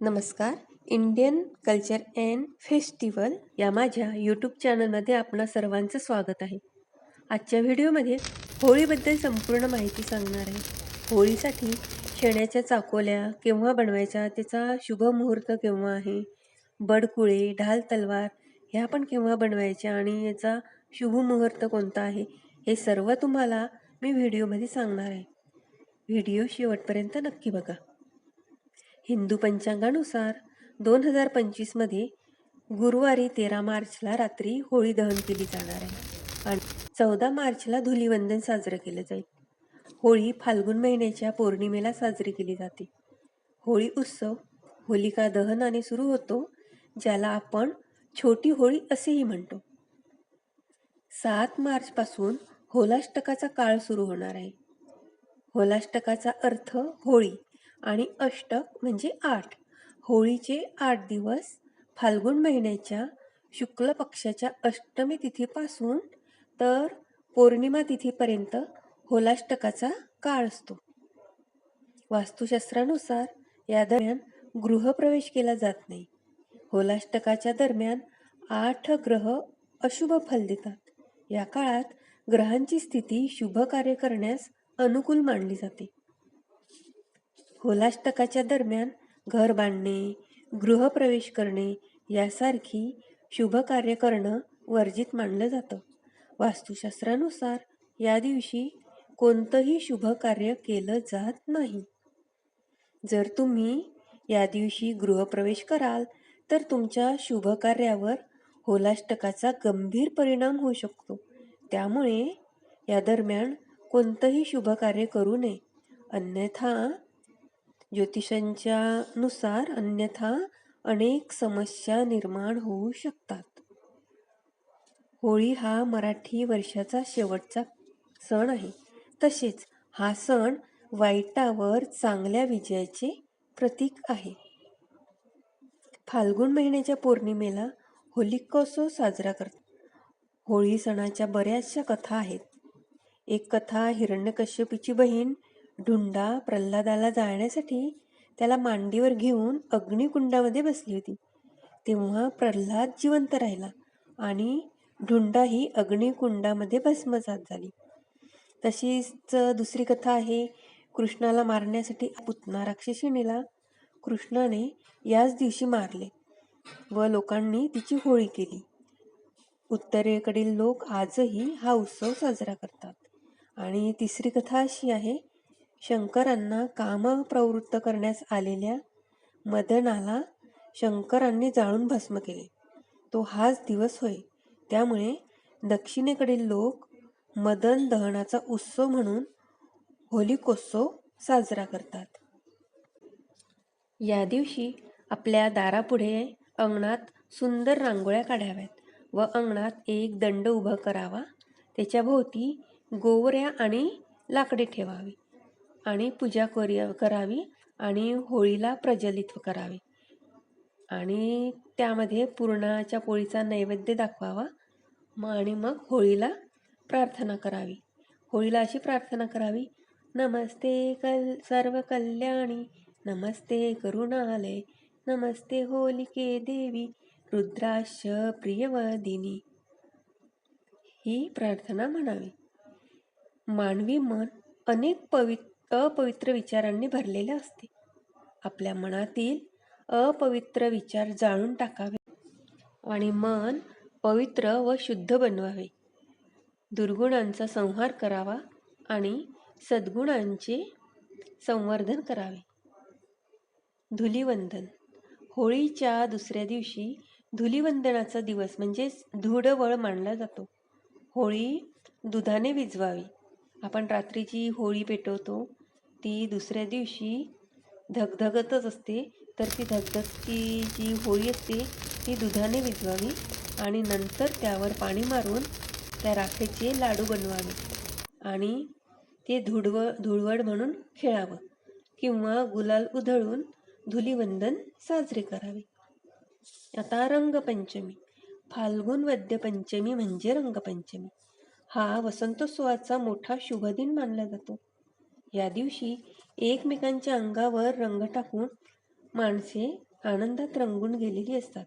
नमस्कार. Indian culture and festival या माझ्या यूट्यूब चॅनलमध्ये आपणा सर्वांचं स्वागत आहे. आजच्या व्हिडिओमध्ये होळीबद्दल संपूर्ण माहिती सांगणार आहे. होळीसाठी शेण्याच्या चाकोल्या केव्हा बनवायच्या त्याचा शुभ मुहूर्त केव्हा आहे बडकुळे ढाल तलवार ह्या पण केव्हा बनवायच्या आणि याचा शुभ मुहूर्त कोणता आहे हे सर्व तुम्हाला मी व्हिडिओमध्ये सांगणार आहे. व्हिडिओ शेवटपर्यंत नक्की बघा. हिंदू पंचांगानुसार दोन हजार पंचवीसमध्ये गुरुवारी तेरा मार्चला रात्री होळी दहन केली जाणार आहे आणि चौदा मार्चला धुलीवंदन साजरं केलं जाईल. होळी फाल्गुन महिन्याच्या पौर्णिमेला साजरी केली जाते. होळी उत्सव होलिका दहनाने सुरू होतो ज्याला आपण छोटी होळी असेही म्हणतो. सात मार्चपासून होलाष्टकाचा काळ सुरू होणार आहे. होलाष्टकाचा अर्थ होळी. आणि अष्टक म्हणजे आठ. होळीचे आठ दिवस फाल्गुन महिन्याच्या शुक्ल पक्षाच्या अष्टमी तिथीपासून तर पौर्णिमा तिथीपर्यंत होलाष्टकाचा काळ असतो. वास्तुशास्त्रानुसार या दरम्यान गृहप्रवेश केला जात नाही. होलाष्टकाच्या दरम्यान आठ ग्रह अशुभ फल देतात. या काळात ग्रहांची स्थिती शुभ कार्य करण्यास अनुकूल मानली जाते. होलाष्टकाच्या दरम्यान घर बांधणे गृहप्रवेश करणे यासारखी शुभ कार्य करणं वर्जित मानलं जातं. वास्तुशास्त्रानुसार या दिवशी कोणतंही शुभ कार्य केलं जात नाही. जर तुम्ही या दिवशी गृहप्रवेश कराल तर तुमच्या शुभ कार्यावर होलाष्टकाचा गंभीर परिणाम होऊ शकतो. त्यामुळे या दरम्यान कोणतंही शुभ कार्य करू नये. अन्यथा ज्योतिषांच्या नुसार अन्यथा अनेक समस्या निर्माण होऊ शकतात. होळी हा मराठी वर्षाचा शेवटचा सण आहे. तसेच हा सण वाईटावर चांगल्या विजयाचे प्रतीक आहे. फाल्गुन महिन्याच्या पौर्णिमेला होलिकोत्सव साजरा करतात होळी सणाच्या बऱ्याचशा कथा आहेत. एक कथा हिरण्यकश्यपीची बहीण ढुंडा प्रल्हादाला जाळण्यासाठी त्याला मांडीवर घेऊन अग्निकुंडामध्ये बसली होती. तेव्हा प्रल्हाद जिवंत राहिला आणि ढुंडा ही अग्निकुंडामध्ये भस्मसात झाली. तशीच दुसरी कथा आहे कृष्णाला मारण्यासाठी पुतना राक्षसिणीला कृष्णाने याच दिवशी मारले व लोकांनी तिची होळी केली. उत्तरेकडील लोक आजही हा उत्सव साजरा करतात. आणि तिसरी कथा अशी आहे शंकरांना काम प्रवृत्त करण्यास आलेल्या मदनाला शंकरांनी जाळून भस्म केले. तो हाच दिवस होय. त्यामुळे दक्षिणेकडील लोक मदन दहनाचा उत्सव म्हणून होलिकोत्सव साजरा करतात. या दिवशी आपल्या दारापुढे अंगणात सुंदर रांगोळ्या काढाव्यात व अंगणात एक दंड उभा करावा. त्याच्या भोवती गोवऱ्या आणि लाकडे ठेवावी. आणि पूजा करावी आणि होळीला प्रज्वलित करावे. आणि त्यामध्ये पुरणाच्या पोळीचा नैवेद्य दाखवावा. मग आणि मग होळीला प्रार्थना करावी. होळीला अशी प्रार्थना करावी नमस्ते कल सर्व कल्याणी नमस्ते करुणालय नमस्ते होलिके देवी रुद्राश प्रियवदिनी ही प्रार्थना म्हणावी. मानवी मन अनेक पवित्र अपवित्र विचारांनी भरलेले असते. आपल्या मनातील अपवित्र विचार जाळून टाकावे आणि मन पवित्र व शुद्ध बनवावे. दुर्गुणांचा संहार करावा आणि सद्गुणांचे संवर्धन करावे. धुलिवंदन. होळीच्या दुसऱ्या दिवशी धुलिवंदनाचा दिवस म्हणजेच धुडवळ मानला जातो. होळी दुधाने विजवावी. आपण रात्रीची होळी पेटवतो ती दुसऱ्या दिवशी धगधगतच असते. तर ती धगधगती जी होळी असते ती दुधाने विजवावी आणि नंतर त्यावर पाणी मारून त्या राखेचे लाडू बनवावे आणि ते धुडव धुळवड म्हणून खेळावं किंवा गुलाल उधळून धुलीवंदन साजरे करावे. आता रंगपंचमी. फाल्गुन वद्यपंचमी म्हणजे रंगपंचमी. हा वसंतोत्सवाचा मोठा शुभदिन मानला जातो. या दिवशी एकमेकांच्या अंगावर रंग टाकून माणसे आनंदात रंगून गेलेली असतात.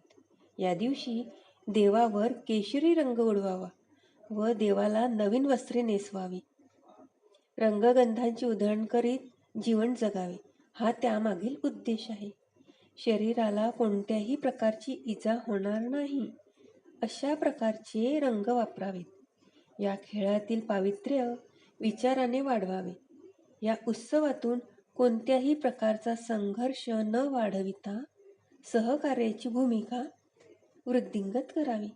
या दिवशी देवावर केशरी रंग उडवावा व देवाला नवीन वस्त्रे नेसवावी. रंगगंधांची उधळण करीत जीवन जगावे हा त्यामागील उद्देश आहे. शरीराला कोणत्याही प्रकारची इजा होणार नाही अशा प्रकारचे रंग वापरावेत. या खेळातील पावित्र्य विचाराने वाढवावे. या उत्सवातून कोणत्याही प्रकारचा संघर्ष न वाढविता सहकार्याची भूमिका वृद्धिंगत करावी.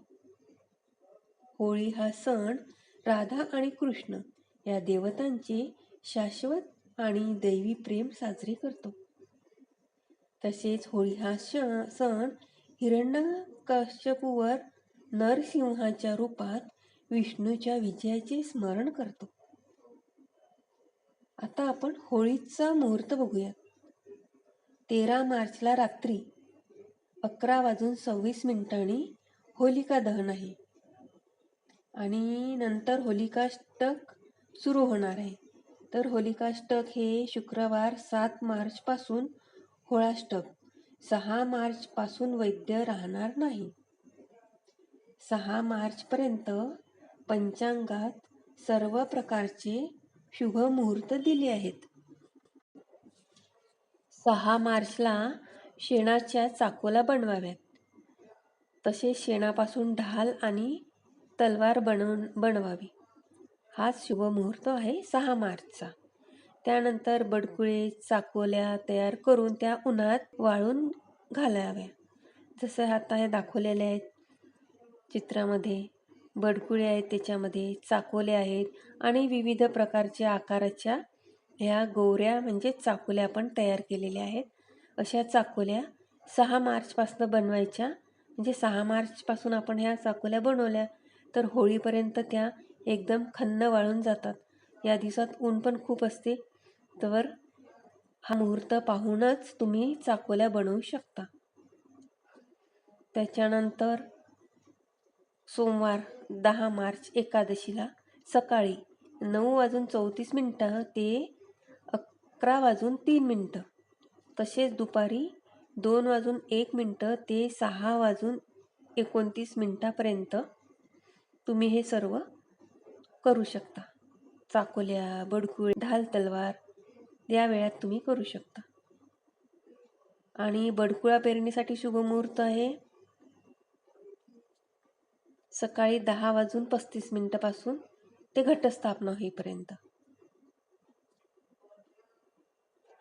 होळी हा सण राधा आणि कृष्ण या देवतांचे शाश्वत आणि दैवी प्रेम साजरे करतो. तसेच होळी हा श सण हिरण्यकश्यपूवर नरसिंहाच्या रूपात विष्णूच्या विजयाचे स्मरण करतो. आता आपण होळीचा मुहूर्त बघूया. तेरा मार्चला रात्री अकरा वाजून सव्वीस मिनिटांनी होलिका दहन आहे आणि नंतर होलिकाष्टक सुरू होणार आहे. तर होलिकाष्टक हे शुक्रवार सात मार्चपासून होळाष्टक सहा मार्चपासून वैद्य राहणार नाही. सहा मार्चपर्यंत पंचांगात सर्व प्रकारचे शुभ मुहूर्त दिले आहेत. सहा मार्चला शेणाच्या चाकोला बनवाव्यात. तसेच शेणापासून ढाल आणि तलवार बनवून बनवावी. हाच शुभ मुहूर्त आहे सहा मार्चचा. त्यानंतर बडकुळे चाकोल्या तयार करून त्या उन्हात वाळून घालाव्या. जसं आता हे दाखवलेले आहेत चित्रामध्ये. बडकुळे आहेत त्याच्यामध्ये चाकोले आहेत आणि विविध प्रकारच्या आकाराच्या ह्या गोऱ्या म्हणजे चाकोल्या आपण तयार केलेल्या आहेत. अशा चाकोल्या सहा मार्चपासून बनवायच्या. म्हणजे सहा मार्चपासून आपण ह्या चाकोल्या बनवल्या तर होळीपर्यंत त्या एकदम खन्न वाळून जातात. या दिवसात ऊन पण खूप असते. तर हा मुहूर्त पाहूनच तुम्ही चाकोल्या बनवू शकता. त्याच्यानंतर सोमवार दहा मार्च एकादशीला सकाळी नऊ वाजून चौतीस मिनटं ते अकरा वाजून तीन मिनटं. तसेच दुपारी दोन वाजून एक मिनटं ते सहा वाजून एकोणतीस मिनटापर्यंत तुम्ही हे सर्व करू शकता. चाकोल्या बडकुळ ढाल तलवार या वेळात तुम्ही करू शकता. आणि बडकुळा पेरणीसाठी शुभमुहूर्त आहे. सकाळी दहा वाजून पस्तीस मिनिटापासून ते घटस्थापना होईपर्यंत.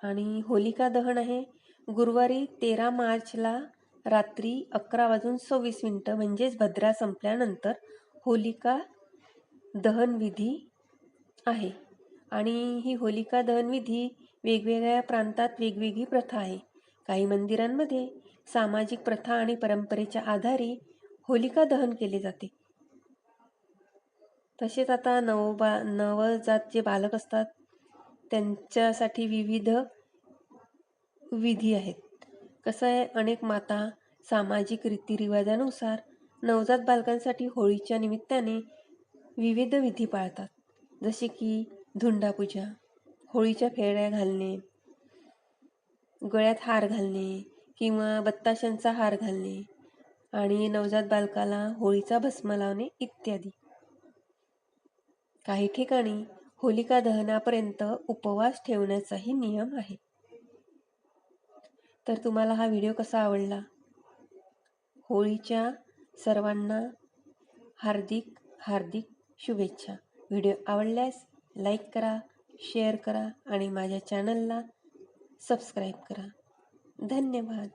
आणि होलिका दहन आहे गुरुवारी तेरा मार्चला रात्री अकरा वाजून सव्वीस मिनटं म्हणजेच भद्रा संपल्यानंतर होलिका दहनविधी आहे. आणि ही होलिका दहन विधी वेगवेगळ्या प्रांतात वेगवेगळी प्रथा आहे. काही मंदिरांमध्ये सामाजिक प्रथा आणि परंपरेच्या आधारे होलिका दहन केले जाते. तसेच आता नवबा नवजात जे बालक असतात त्यांच्यासाठी विविध विधी आहेत. कसं आहे अनेक माता सामाजिक रीतिरिवाजानुसार नवजात बालकांसाठी होळीच्या निमित्ताने विविध विधी पाळतात. जसे की धुंडापूजा होळीच्या फेऱ्या घालणे गळ्यात हार घालणे किंवा बत्ताशांचा हार घालणे. आणि नवजात बालकाला होळीचा भस्म लावणे इत्यादी. काही ठिकाणी होलिका दहनापर्यंत उपवास ठेवण्याचाही नियम आहे. तर तुम्हाला हा व्हिडिओ कसा आवडला? होळीच्या सर्वांना हार्दिक हार्दिक शुभेच्छा. व्हिडिओ आवडल्यास लाईक करा शेअर करा आणि माझ्या चॅनलला सबस्क्राईब करा. धन्यवाद.